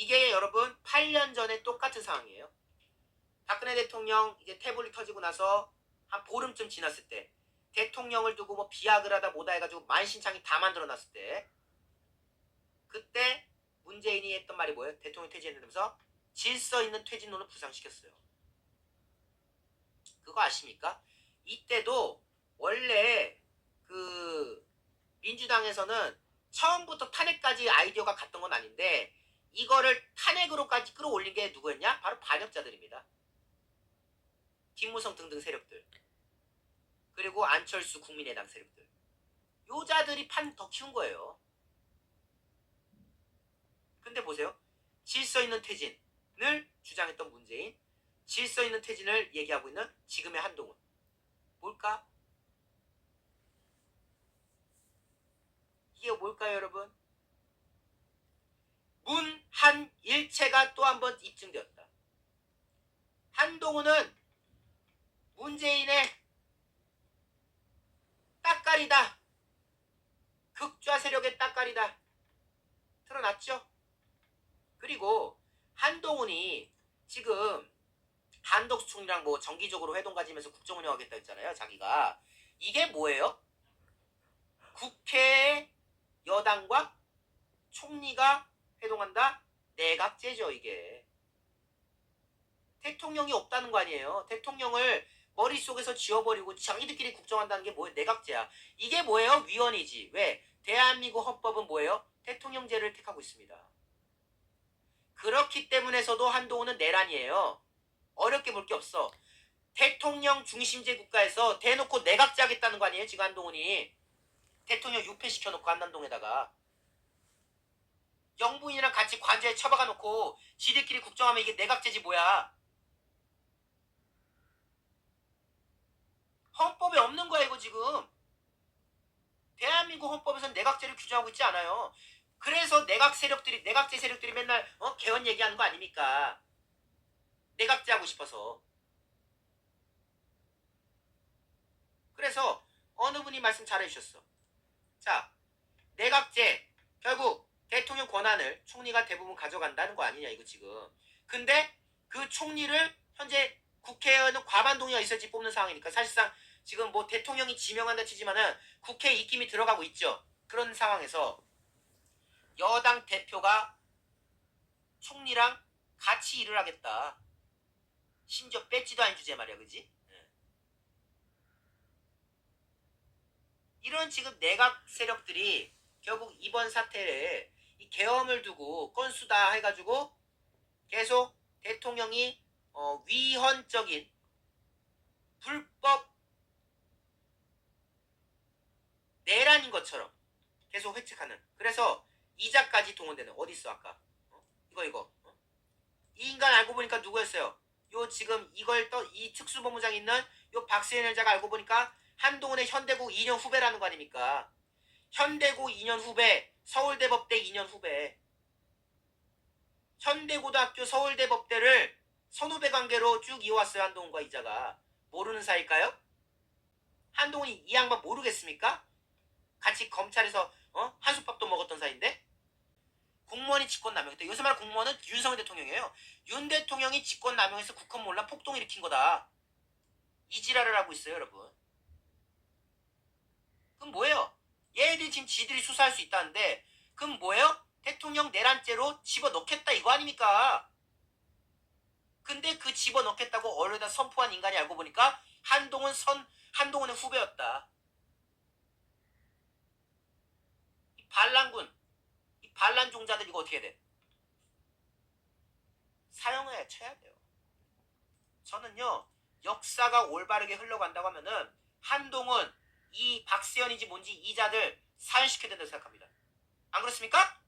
이게 여러분 8년 전에 똑같은 상황이에요. 박근혜 대통령 이제 태블릿 터지고 나서 한 보름쯤 지났을 때 대통령을 두고 뭐 비아그라다 뭐다 해가지고 만신창이 다 만들어놨을 때 그때 문재인이 했던 말이 뭐예요? 대통령 퇴진하면서 질서 있는 퇴진론을 부상시켰어요. 그거 아십니까? 이때도 원래 그 민주당에서는 처음부터 탄핵까지 아이디어가 갔던 건 아닌데 이거를 탄핵으로까지 끌어올린 게 누구였냐? 바로 반역자들입니다. 김무성 등등 세력들 그리고 안철수 국민의당 세력들 요자들이 판 더 키운 거예요. 근데 보세요. 질서 있는 퇴진을 주장했던 문재인 질서 있는 퇴진을 얘기하고 있는 지금의 한동훈 뭘까? 이게 뭘까요 여러분? 일체가 또 한 번 입증되었다. 한동훈은 문재인의 따까리다. 극좌 세력의 따까리다. 드러났죠? 그리고 한동훈이 지금 한덕수 총리랑 뭐 정기적으로 회동 가지면서 국정 운영하겠다 했잖아요. 자기가 이게 뭐예요? 국회 여당과 총리가 회동한다? 내각제죠 이게. 대통령이 없다는 거 아니에요. 대통령을 머릿속에서 지워버리고 자기들끼리 국정한다는 게 뭐예요? 내각제야. 이게 뭐예요? 위헌이지. 왜? 대한민국 헌법은 뭐예요? 대통령제를 택하고 있습니다. 그렇기 때문에서도 한동훈은 내란이에요. 어렵게 볼 게 없어. 대통령 중심제 국가에서 대놓고 내각제 하겠다는 거 아니에요? 지금 한동훈이. 대통령 유폐시켜놓고 한남동에다가. 영부인이랑 같이 관저에 처박아 놓고 지들끼리 국정하면 이게 내각제지 뭐야. 헌법에 없는 거야 이거 지금. 대한민국 헌법에서는 내각제를 규정하고 있지 않아요. 그래서 내각 세력들이 내각제 세력들이 맨날 어 개헌 얘기하는 거 아닙니까? 내각제 하고 싶어서. 그래서 어느 분이 말씀 잘해 주셨어. 자, 내각제 결국 대통령 권한을 총리가 대부분 가져간다는 거 아니냐 이거 지금. 근데 그 총리를 현재 국회의원은 과반 동의가 있어야지 뽑는 상황이니까 사실상 지금 뭐 대통령이 지명한다 치지만은 국회 입김이 들어가고 있죠. 그런 상황에서 여당 대표가 총리랑 같이 일을 하겠다. 심지어 뺏지도 않은 주제 말이야, 그지? 예. 이런 지금 내각 세력들이 결국 이번 사태를 이 계엄을 두고 건수다 해가지고 계속 대통령이 어, 위헌적인 불법 내란인 것처럼 계속 획책하는 그래서 이자까지 동원되는 어디 있어 아까 어? 이거 이거 어? 이 인간 알고 보니까 누구였어요? 요 지금 이걸 또이 특수본부장 있는 요 박세현 여자가 알고 보니까 한동훈의 현대고 2년 후배라는 거 아닙니까? 현대고 2년 후배, 서울대법대 2년 후배. 현대고등학교 서울대법대를 선후배 관계로 쭉 이어왔어요 한동훈과 이자가 모르는 사이일까요? 한동훈이 이 양반 모르겠습니까? 같이 검찰에서 어? 한솥밥도 먹었던 사이인데 국무원이 직권남용. 요새 말 국무원은 윤석열 대통령이에요. 윤 대통령이 직권남용해서 국헌 몰라 폭동 일으킨 거다. 이 지랄을 하고 있어요, 여러분. 그럼 뭐예요? 지금 지들이 수사할 수 있다는데 그럼 뭐예요? 대통령 내란죄로 집어넣겠다 이거 아닙니까? 근데 그 집어넣겠다고 언론에다 선포한 인간이 알고 보니까 한동훈 선 한동훈의 후배였다. 이 반란군, 이 반란 종자들 이거 어떻게 돼? 사형을 쳐야 돼요. 저는요 역사가 올바르게 흘러간다고 하면은 한동훈 이 박세현인지 뭔지 이자들 사연시켜야 된다고 생각합니다. 안 그렇습니까?